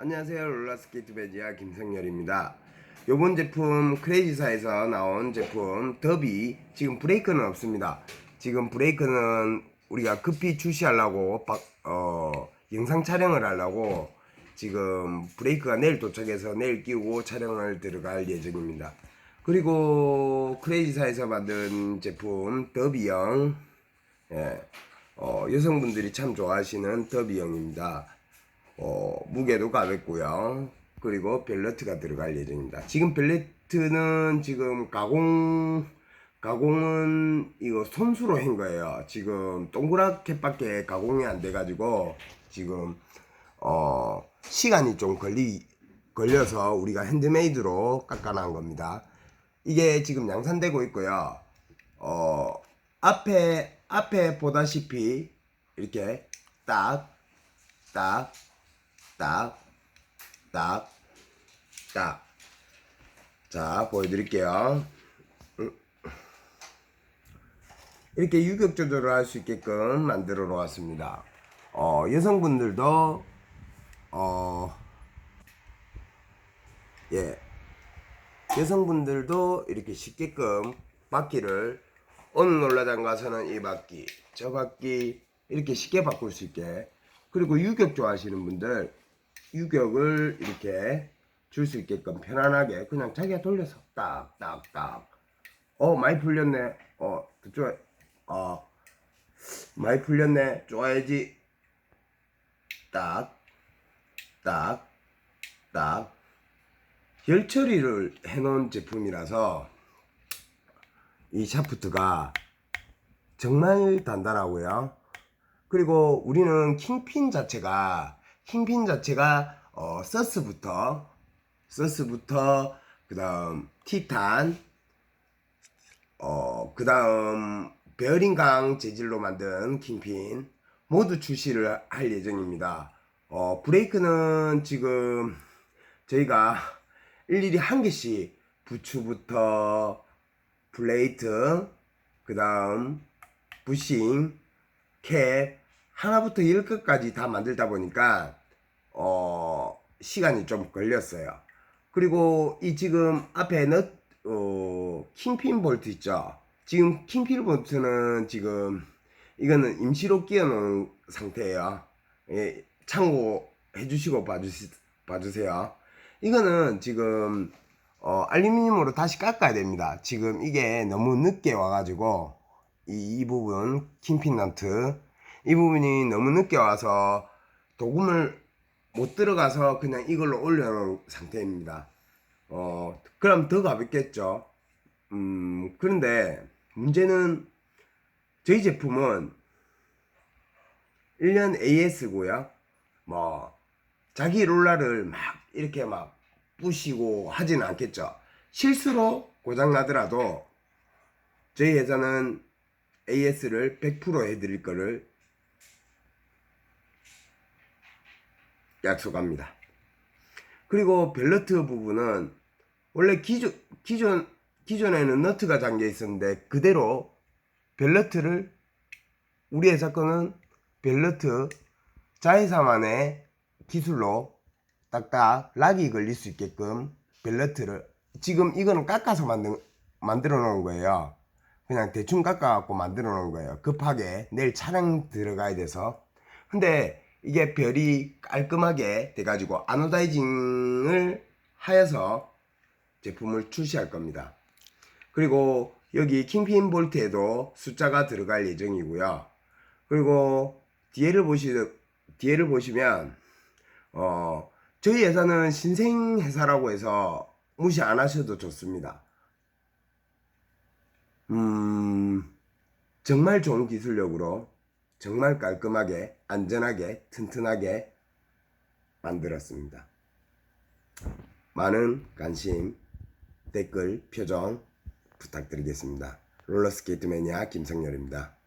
안녕하세요. 롤러스케이트 배지아 김성열입니다. 요번 제품 크레이지사에서 나온 제품 더비. 지금 브레이크는 없습니다. 지금 브레이크는 우리가 급히 출시하려고 바- 어, 영상 촬영을 하려고 지금 브레이크가 내일 도착해서 내일 끼우고 촬영을 들어갈 예정입니다. 그리고 크레이지사에서 만든 제품 더비형. 예, 어, 여성분들이 참 좋아하시는 더비형입니다 어, 무게도 가볍고요. 그리고 벨러트가 들어갈 예정입니다. 지금 벨러트는 지금 가공 가공은 이거 손수로 한 거예요. 지금 동그랗게밖에 가공이 안 돼가지고 지금 어 시간이 좀 걸리 걸려서 우리가 핸드메이드로 깎아놓은 겁니다. 이게 지금 양산되고 있고요. 어 앞에 앞에 보다시피 이렇게 딱 딱, 딱, 딱, 딱. 자, 보여드릴게요. 음. 이렇게 유격 조절을 할 수 있게끔 만들어 놓았습니다. 어, 여성분들도, 어, 예. 여성분들도 이렇게 쉽게끔 바퀴를 어느 놀라장 가서는 이 바퀴, 저 바퀴 이렇게 쉽게 바꿀 수 있게 그리고 유격 좋아하시는 분들 유격을 이렇게 줄 수 있게끔 편안하게 그냥 자기가 돌려서 딱 딱딱. 어 많이 풀렸네. 어 좋아. 어. 많이 풀렸네. 좋아야지. 딱 딱 딱. 열 처리를 해놓은 제품이라서 이 샤프트가 정말 단단하고요. 그리고 우리는 킹핀 자체가 킹핀 자체가 어, 서스부터 서스부터 그 다음 티탄 어 그 다음 베어링강 재질로 만든 킹핀 모두 출시를 할 예정입니다. 어 브레이크는 지금 저희가 일일이 한 개씩 부츠부터 플레이트 그 다음 부싱 캡 하나부터 열 끝까지 다 만들다 보니까 어 시간이 좀 걸렸어요. 그리고 이 지금 앞에 넛 어, 킹핀 볼트 있죠. 지금 킹핀 볼트는 지금 이거는 임시로 끼워놓은 상태예요. 예, 참고해 주시고 봐주시, 봐주세요. 이거는 지금 어, 알루미늄으로 다시 깎아야 됩니다. 지금 이게 너무 늦게 와가지고 이, 이 부분 킹핀 너트 이 부분이 너무 늦게 와서 도금을 못 들어가서 그냥 이걸로 올려놓은 상태입니다. 어 그럼 더 가볍겠죠. 음 그런데 문제는 저희 제품은 1년 AS고요. 뭐 자기 롤러를 막 이렇게 막 부시고 하지는 않겠죠. 실수로 고장 나더라도 저희 회사는 AS를 100% 해드릴 거를 약속합니다. 그리고 벨러트 부분은 원래 기존 기존 기존에는 너트가 잠겨 있었는데 그대로 벨러트를 우리 회사 거는 벨러트 자회사만의 기술로 딱딱 락이 걸릴 수 있게끔 벨러트를 지금 이거는 깎아서 만든 만들어 놓은 거예요. 그냥 대충 깎아갖고 만들어 놓은 거예요. 급하게 내일 촬영 들어가야 돼서. 근데 이게 별이 깔끔하게 돼가지고 아노다이징을 하여서 제품을 출시할 겁니다. 그리고 여기 킹핀 볼트에도 숫자가 들어갈 예정이고요. 그리고 뒤에를 보시 뒤에를 보시면 어 저희 회사는 신생 회사라고 해서 무시 안 하셔도 좋습니다. 음, 정말 좋은 기술력으로 정말 깔끔하게, 안전하게, 튼튼하게 만들었습니다. 많은 관심, 댓글, 표정 부탁드리겠습니다. 롤러스케이트 매니아 김성열입니다.